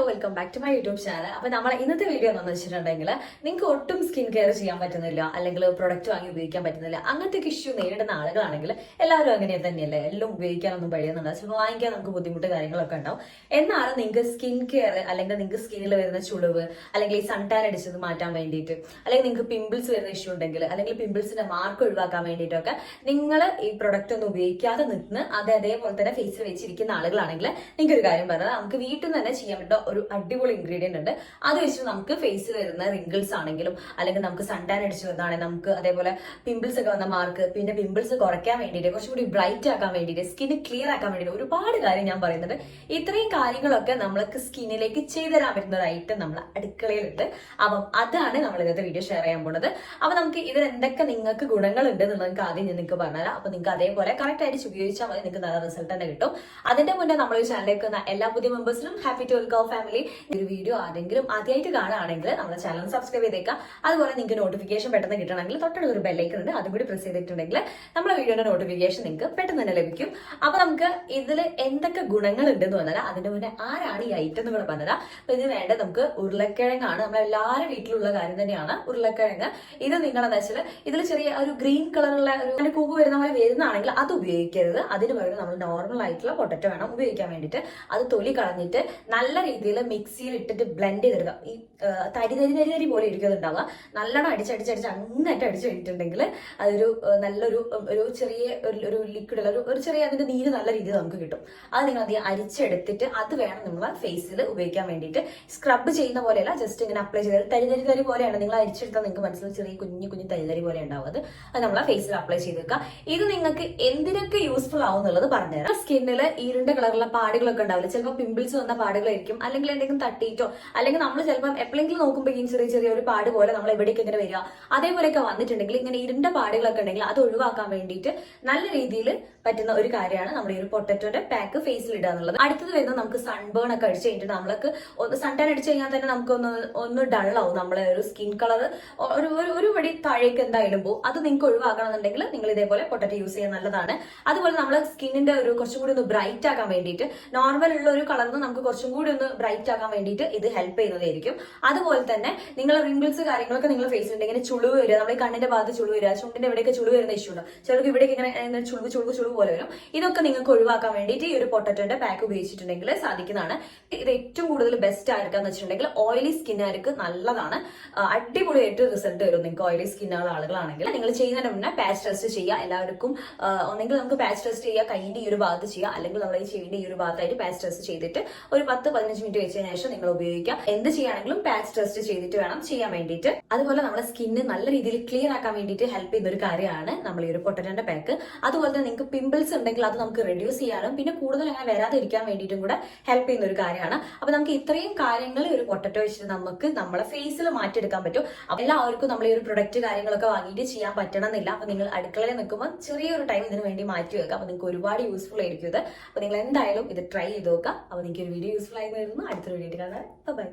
Hello welcome back to my YouTube channel അപ്പൊ നമ്മൾ ഇന്നത്തെ വീഡിയോ എന്താണെന്ന് വെച്ചിട്ടുണ്ടെങ്കിൽ നിങ്ങൾക്ക് ഒട്ടും സ്കിൻ കെയർ ചെയ്യാൻ പറ്റുന്നില്ല അല്ലെങ്കിൽ പ്രൊഡക്റ്റ് വാങ്ങി ഉപയോഗിക്കാൻ പറ്റുന്നില്ല അങ്ങനത്തെ ഇഷ്യൂ നേരിടുന്ന ആളുകളാണെങ്കിൽ എല്ലാവരും അങ്ങനെ തന്നെയല്ലേ? എല്ലാം ഉപയോഗിക്കാനൊന്നും കഴിയുന്നുണ്ട് ചിലപ്പോൾ വാങ്ങിക്കാൻ നമുക്ക് ബുദ്ധിമുട്ട് കാര്യങ്ങളൊക്കെ ഉണ്ടാവും. എന്നാണ് നിങ്ങൾക്ക് സ്കിൻ കെയർ അല്ലെങ്കിൽ നിങ്ങൾക്ക് സ്കിന്നിൽ വരുന്ന ചുളിവ് അല്ലെങ്കിൽ ഈ സൺടാൻ അടിച്ചത് മാറ്റാൻ വേണ്ടിയിട്ട് അല്ലെങ്കിൽ നിങ്ങൾക്ക് പിമ്പിൾസ് വരുന്ന ഇഷ്യൂ ഉണ്ടെങ്കിൽ അല്ലെങ്കിൽ പിമ്പിൾസിന്റെ മാർക്ക് ഒഴിവാക്കാൻ വേണ്ടിയിട്ടൊക്കെ നിങ്ങൾ ഈ പ്രൊഡക്റ്റ് ഒന്നും ഉപയോഗിക്കാതെ നിന്ന് അത് അതേപോലെ തന്നെ ഫേസിൽ വെച്ചിരിക്കുന്ന ആളുകളാണെങ്കിൽ നിങ്ങൾക്ക് ഒരു കാര്യം പറഞ്ഞാൽ നമുക്ക് വീട്ടിൽ നിന്ന് തന്നെ ചെയ്യാൻ പറ്റുന്ന ഒരു അടിപൊളി ഇൻഗ്രീഡിയന്റ് ഉണ്ട്. അത് വെച്ച് നമുക്ക് ഫേസിൽ വരുന്ന റിങ്കിൾസ് ആണെങ്കിലും അല്ലെങ്കിൽ നമുക്ക് സൺടാൻ അടിച്ചു വന്നാണെങ്കിൽ നമുക്ക് അതേപോലെ പിമ്പിൾസ് ഒക്കെ വന്ന മാർക്ക് പിന്നെ പിമ്പിൾസ് കുറയ്ക്കാൻ വേണ്ടിയിട്ട് കുറച്ചുകൂടി ബ്രൈറ്റ് ആക്കാൻ വേണ്ടിയിട്ട് സ്കിന്ന് ക്ലിയർ ആക്കാൻ വേണ്ടിയിട്ട് ഒരുപാട് കാര്യം ഞാൻ പറയുന്നുണ്ട്. ഇത്രയും കാര്യങ്ങളൊക്കെ നമ്മൾക്ക് സ്കിന്നിലേക്ക് ചെയ്തു തരാൻ പറ്റുന്ന ഒരു ഐറ്റം നമ്മൾ അടുക്കളയിലുണ്ട്. അപ്പം അതാണ് നമ്മൾ ഇന്നത്തെ വീഡിയോ ഷെയർ ചെയ്യാൻ പോകുന്നത്. അപ്പൊ നമുക്ക് ഇതിൽ എന്തൊക്കെ നിങ്ങൾക്ക് ഗുണങ്ങളുണ്ട് എന്ന് നിങ്ങൾക്ക് ആദ്യം ഞാൻ നിങ്ങൾക്ക് പറഞ്ഞുതരാം. അപ്പൊ നിങ്ങൾക്ക് അതേപോലെ കറക്റ്റ് ആയിട്ട് ഉപയോഗിച്ചാൽ മതി. നിങ്ങൾക്ക് നല്ല റിസൾട്ട് തന്നെ കിട്ടും. അതിന്റെ മുന്നേ നമ്മൾ ഈ ചാനലിലേക്ക് എല്ലാ പുതിയ മെമ്പേഴ്സിനും ഹാപ്പി ടു വെൽക്കം ഫാമിലി ഒരു വീഡിയോ ആരെങ്കിലും ആദ്യമായിട്ട് കാണുകയാണെങ്കിൽ നമ്മുടെ ചാനൽ സബ്സ്ക്രൈബ് ചെയ്തേക്കാം അതുപോലെ നിങ്ങൾക്ക് നോട്ടിഫിക്കേഷൻ പെട്ടെന്ന് കിട്ടണമെങ്കിൽ തൊട്ടടുത്ത് ഒരു ബെല്ലൈക്കൺ ഉണ്ട്. അതും കൂടി പ്രസ് ചെയ്തിട്ടുണ്ടെങ്കിൽ നമ്മുടെ വീഡിയോയുടെ നോട്ടിഫിക്കേഷൻ നിങ്ങൾക്ക് പെട്ടെന്ന് തന്നെ ലഭിക്കും. അപ്പോൾ നമുക്ക് ഇതിൽ എന്തൊക്കെ ഗുണങ്ങൾ ഉണ്ടെന്ന് പറഞ്ഞാൽ അതിന്റെ മുന്നേ ആരാണ് ഈ ഐറ്റം എന്ന് പറഞ്ഞാൽ അപ്പോൾ അപ്പൊ ഇത് വേണ്ട നമുക്ക് ഉരുളക്കിഴങ്ങാണ്. നമ്മുടെ എല്ലാവരുടെ വീട്ടിലുള്ള കാര്യം തന്നെയാണ് ഉരുളക്കിഴങ്ങ്. ഇത് നിങ്ങളെന്ന് വെച്ചാൽ ഇതിൽ ചെറിയ ഒരു ഗ്രീൻ കളറുള്ള ഒരു അങ്ങനെ പൂവ് വരുന്ന പോലെ വരുന്നതാണെങ്കിൽ അത് ഉപയോഗിക്കരുത്. അതിന് പകരം നമ്മൾ നോർമൽ ആയിട്ടുള്ള പൊട്ടറ്റോ വേണം ഉപയോഗിക്കാൻ വേണ്ടിയിട്ട്. അത് തൊലി കളഞ്ഞിട്ട് നല്ല രീതിയിൽ മിക്സിയിൽ ഇട്ടിട്ട് ബ്ലെൻഡ് ചെയ്തെടുക്കുക. ഈ തരി തരി തരി തരി പോലെ ഇരിക്കുന്നുണ്ടാവുക നല്ലോണം അടിച്ചടിച്ചടിച്ച് അങ്ങനെയായിട്ട് അടിച്ചു കഴിഞ്ഞിട്ടുണ്ടെങ്കിൽ അതൊരു നല്ലൊരു ഒരു ചെറിയ ഒരു- ലിക്വിഡ് ഒരു ഒരു ചെറിയ അതിന്റെ നീര് നല്ല രീതിയിൽ നമുക്ക് കിട്ടും. അത് നിങ്ങൾ അധികം അരിച്ചെടുത്തിട്ട് അത് വേണം നമ്മൾ ഫേസിൽ ഉപയോഗിക്കാൻ വേണ്ടിയിട്ട്. സ്ക്രബ് ചെയ്യുന്ന പോലെയല്ല ജസ്റ്റ് ഇങ്ങനെ അപ്ലൈ ചെയ്ത് തരി തരി തരി പോലെയാണ് നിങ്ങൾ അരിച്ചെടുത്താൽ നിങ്ങൾക്ക് മനസ്സിൽ ചെറിയ കുഞ്ഞു കുഞ്ഞു തരി തരി പോലെ ഉണ്ടാവുന്നത്. അത് നമ്മളെ ഫേസിൽ അപ്ലൈ ചെയ്ത് വെക്കുക ഇത് നിങ്ങൾക്ക് എന്തിനൊക്കെ യൂസ്ഫുൾ ആവും എന്നുള്ളത് പറഞ്ഞുതരാം. സ്കിന്നിൽ രണ്ട് കളറുള്ള പാടുകളൊക്കെ ഉണ്ടാവില്ല? ചിലപ്പോൾ പിമ്പിൾസ് വന്ന പാടുകളായിരിക്കും. അല്ലെങ്കിൽ എന്തെങ്കിലും തട്ടിയിട്ടോ അല്ലെങ്കിൽ നമ്മൾ ചിലപ്പോൾ എപ്പോഴെങ്കിലും നോക്കുമ്പോഴേക്കും ചെറിയ ചെറിയ ഒരു പാട് പോലെ നമ്മൾ എവിടേക്ക് ഇങ്ങനെ വരിക അതേപോലെയൊക്കെ വന്നിട്ടുണ്ടെങ്കിൽ ഇങ്ങനെ ഇരുണ്ട പാടുകളൊക്കെ ഉണ്ടെങ്കിൽ അത് ഒഴിവാക്കാൻ വേണ്ടിയിട്ട് നല്ല രീതിയിൽ പറ്റുന്ന ഒരു കാര്യമാണ് നമ്മുടെ ഈ ഒരു പൊട്ടറ്റോന്റെ പാക്ക് ഫേസിൽ ഇടുക എന്നുള്ളത്. അടുത്തത് വരുന്നത് നമുക്ക് സൺബേൺ ഒക്കെ അടിച്ച് കഴിഞ്ഞിട്ട് നമ്മൾക്ക് ഒന്ന് സൺടാൻ അടിച്ച് കഴിഞ്ഞാൽ തന്നെ നമുക്ക് ഒന്ന് ഒന്ന് ഡള്ളാവും നമ്മളെ ഒരു സ്കിൻ കളർ ഒരു ഒരു- പടി താഴേക്ക് എന്തായാലും പോകും അത് നിങ്ങൾക്ക് ഒഴിവാക്കണമെന്നുണ്ടെങ്കിൽ നിങ്ങൾ ഇതേപോലെ പൊട്ടറ്റോ യൂസ് ചെയ്യാൻ നല്ലതാണ്. അതുപോലെ നമ്മൾ സ്കിന്നിന്റെ ഒരു കുറച്ചും കൂടി ഒന്ന് ബ്രൈറ്റ് ആക്കാൻ വേണ്ടിയിട്ട് നോർമൽ ഉള്ള ഒരു കളറിന് നമുക്ക് കുറച്ചും കൂടി ഒന്ന് ബ്രൈറ്റ് ആക്കാൻ വേണ്ടിയിട്ട് ഇത് ഹെൽപ്പ് ചെയ്യുന്നതായിരിക്കും. അതുപോലെ തന്നെ നിങ്ങൾ റിംഗിൾസ് കാര്യങ്ങളൊക്കെ നിങ്ങൾ ഫേസിൽ ഇങ്ങനെ ചുളിവ് വരിക നമ്മുടെ കണ്ണിന്റെ ഭാഗത്ത് ചുളിവ് വരിക ചുണ്ടിന്റെ എവിടെയൊക്കെ ചുളിവ് വരുന്ന ഇഷ്യൂ ഉണ്ട്? ചിലർക്ക് ഇവിടെ ഇങ്ങനെ ചുളിവ് ചുളിവ് ചുളിവ് പോലെ വരും. ഇതൊക്കെ നിങ്ങൾക്ക് ഒഴിവാക്കാൻ വേണ്ടിയിട്ട് ഈ ഒരു പൊട്ടറ്റോന്റെ പാക്ക് ഉപയോഗിച്ചിട്ടുണ്ടെങ്കിൽ സാധിക്കുന്നതാണ്. ഇത് ഏറ്റവും കൂടുതൽ ബെസ്റ്റ് ആയിരിക്കാന്ന് വെച്ചിട്ടുണ്ടെങ്കിൽ ഓയിലി സ്കിന്നുകാർക്ക് നല്ലതാണ്. അടിപൊളിയായിട്ട് റിസൾട്ട് വരും നിങ്ങൾക്ക് ഓയിലി സ്കിന്നുള്ള ആളുകളാണെങ്കിൽ. നിങ്ങൾ ചെയ്യുന്നതിന് മുന്നേ പാച്ച് ടെസ്റ്റ് ചെയ്യുക. എല്ലാവർക്കും ഒന്നെങ്കിൽ നമുക്ക് പാച്ച് ടെസ്റ്റ് ചെയ്യുക കൈയിന്റെ ഈ ഒരു ഭാഗത്ത് ചെയ്യുക. അല്ലെങ്കിൽ നമ്മൾ ഈ ചെയ്യേണ്ട ഈ ഒരു ഭാഗത്തായിട്ട് പാച്ച് ടെസ്റ്റ് ചെയ്തിട്ട് ഒരു പത്ത് പതിനഞ്ച് മിനിറ്റ് വെച്ചതിന് ശേഷം നിങ്ങൾ ഉപയോഗിക്കാം. എന്ത് ചെയ്യുകയാണെങ്കിലും പാച്ച് ടെസ്റ്റ് ചെയ്തിട്ട് വേണം ചെയ്യാൻ വേണ്ടിയിട്ട്. അതുപോലെ നമ്മുടെ സ്കിന്ന് നല്ല രീതിയിൽ ക്ലിയർ ആക്കാൻ വേണ്ടിയിട്ട് ഹെൽപ്പ് ചെയ്യുന്ന ഒരു കാര്യമാണ് നമ്മൾ ഈ ഒരു പൊട്ടറ്റന്റെ പാക്ക് അതുപോലെ തന്നെ നിങ്ങൾക്ക് പിമ്പിൾസ് ഉണ്ടെങ്കിൽ അത് നമുക്ക് റെഡ്യൂസ് ചെയ്യാനും പിന്നെ കൂടുതൽ അങ്ങനെ വരാതിരിക്കാൻ വേണ്ടിയിട്ടും കൂടെ ഹെൽപ്പ് ചെയ്യുന്ന ഒരു കാര്യമാണ്. അപ്പൊ നമുക്ക് ഇത്രയും കാര്യങ്ങൾ ഒരു പൊട്ടറ്റോ വെച്ചിട്ട് നമുക്ക് നമ്മളെ ഫേസിൽ മാറ്റിയെടുക്കാൻ പറ്റും. അപ്പൊ എല്ലാവർക്കും നമ്മൾ ഈ ഒരു പ്രൊഡക്റ്റ് കാര്യങ്ങളൊക്കെ വാങ്ങിയിട്ട് ചെയ്യാൻ പറ്റണമെന്നില്ല. അപ്പൊ നിങ്ങൾ അടുക്കളയിൽ നിൽക്കുമ്പോൾ ചെറിയൊരു ടൈം ഇതിന് വേണ്ടി മാറ്റി വെക്കുക അപ്പൊ നിങ്ങൾക്ക് ഒരുപാട് യൂസ്ഫുൾ ആയിരിക്കും ഇത്. അപ്പൊ നിങ്ങൾ എന്തായാലും ഇത് ട്രൈ ചെയ്ത് നോക്കുക. അപ്പൊ നിങ്ങൾക്ക് ഒരു വീഡിയോ യൂസ്ഫുൾ ആയി വരുന്നു. അടുത്തൊരു വീഡിയോ കാണാൻ ബൈ